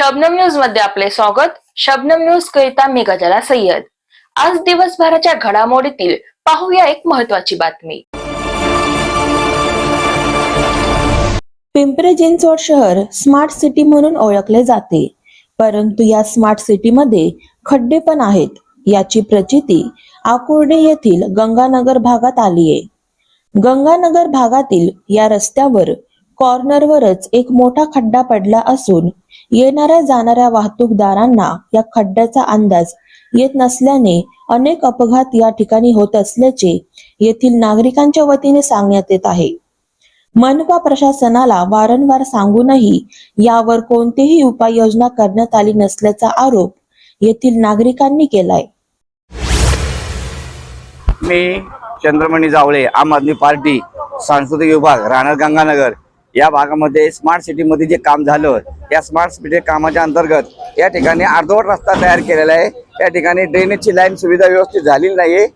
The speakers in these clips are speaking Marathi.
शबनम न्यूजमध्ये आपले स्वागत. शबनम न्यूज करिता मी गजाला सय्यद. आज दिवसभराच्या घडामोडीतील पाहूया एक महत्वाची बातमी. पिंपरी चिंचवड शहर स्मार्ट सिटी म्हणून ओळखले जाते. परंतु या स्मार्ट सिटीमध्ये खड्डे पण आहेत. याची प्रचिती आकुर्डे येथील गंगानगर भागात आली आहे गंगानगर भागातील या रस्त्यावर कॉर्नरवरच एक मोठा खड्डा पडला असून येणाऱ्या जाणाऱ्या वाहतूकदारांना या खड्ड्याचा अंदाज येत नसल्याने अनेक अपघात या ठिकाणी होत असल्याचे येथील नागरिकांच्या वतीने सांगण्यात येत आहे. मनपा प्रशासनाला वारंवार सांगूनही यावर कोणतीही उपाययोजना करण्यात आली नसल्याचा आरोप येथील नागरिकांनी केलाय. मी चंद्रमणी जावळे आम आदमी पार्टी सांस्कृतिक विभाग राहणार गंगानगर या भागामध्ये स्मार्ट सिटीमध्ये जे काम झालं या स्मार्ट सिटी कामाच्या अंतर्गत या ठिकाणी अर्धवट रस्ता तयार केलेला आहे. या ठिकाणी ड्रेनेजची लाईन सुविधा व्यवस्थित झालेली नाही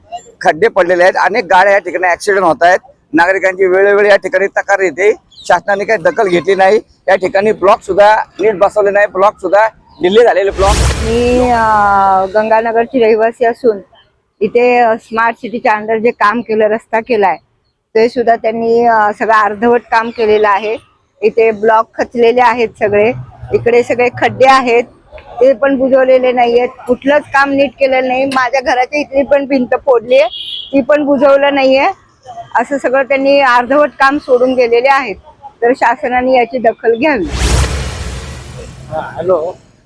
खड्डे पडलेले आहेत. अनेक गाड्या या ठिकाणी ॲक्सिडेंट होत आहेत. नागरिकांची वेळोवेळी या ठिकाणी तक्रार येते. शासनाने काही दखल घेतली नाही. या ठिकाणी ब्लॉक सुद्धा नीट बसवले नाही. ब्लॉक सुद्धा डिले झालेले ब्लॉक मी गंगानगरची रहिवासी असून इथे स्मार्ट सिटीच्या अंडर जे काम केलं रस्ता केलाय ते सुद्धा त्यांनी सगळं अर्धवट काम केलेलं आहे. इथे ब्लॉक खचलेले आहेत सगळे. इकडे सगळे खड्डे आहेत. ते पण बुजवलेले नाहीयेत. कुठलंच काम नीट केलेलं नाही. माझ्या घराच्या इथली पण भिंत फोडली आहे. ती पण बुजवलं नाहीये. असं सगळं त्यांनी अर्धवट काम सोडून गेलेले आहेत. तर शासनाने याची दखल घ्यावी. हॅलो.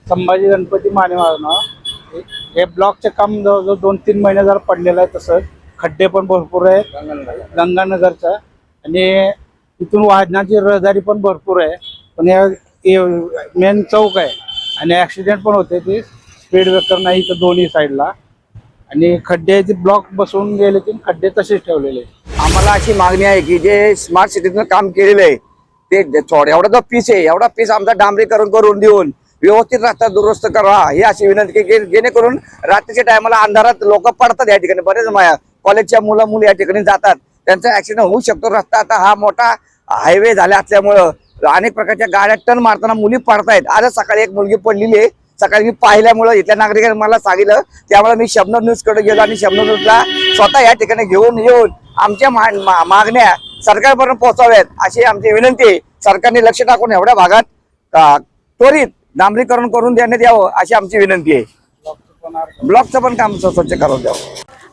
संभाजी गणपती माने हे ब्लॉकचे काम जवळजवळ दोन तीन महिने जर पडलेलं आहे तसं खड्डे पण भरपूर आहे गंगानगरचा. आणि तिथून वाहनाची रहदारी पण भरपूर आहे. पण या मेन चौक आहे. आणि ॲक्सिडेंट पण होते ते. स्पीड ब्रेकर नाही तर दोन्ही साईडला आणि खड्डे ते ब्लॉक बसवून गेले की खड्डे तसेच ठेवलेले आम्हाला अशी मागणी आहे की जे स्मार्ट सिटीतनं काम केलेलं आहे ते थोडं एवढा जो पीस आहे. एवढा पीस आमचा डांबरीकरण करून देऊन व्यवस्थित रस्ता दुरुस्त करा. ही अशी विनंती की जेणेकरून रात्रीच्या टायमाला अंधारात लोक पडतात या ठिकाणी. बरेच माया कॉलेजच्या मुलं मुली या ठिकाणी जातात. त्यांचा ऍक्सिडेंट होऊ शकतो. रस्ता आता हा मोठा हायवे झाला असल्यामुळं अनेक प्रकारच्या गाड्या टर्न मारताना मुली पडतायत. आजच सकाळी एक मुलगी पडलेली आहे. सकाळी मी पाहिल्यामुळं इथल्या नागरिकांनी मला सांगितलं. त्यामुळे मी शबनर न्यूजकडे गेलो आणि शबनर न्यूजला स्वतः या ठिकाणी घेऊन येऊन आमच्या मागण्या सरकारपर्यंत पोहोचाव्यात अशी आमची विनंती आहे. सरकारने लक्ष टाकून एवढ्या भागात त्वरित डांबरीकरण करून देण्यात यावं अशी आमची विनंती आहे. ब्लॉकचं पण काम स्व- स्वच्छ करून द्यावं.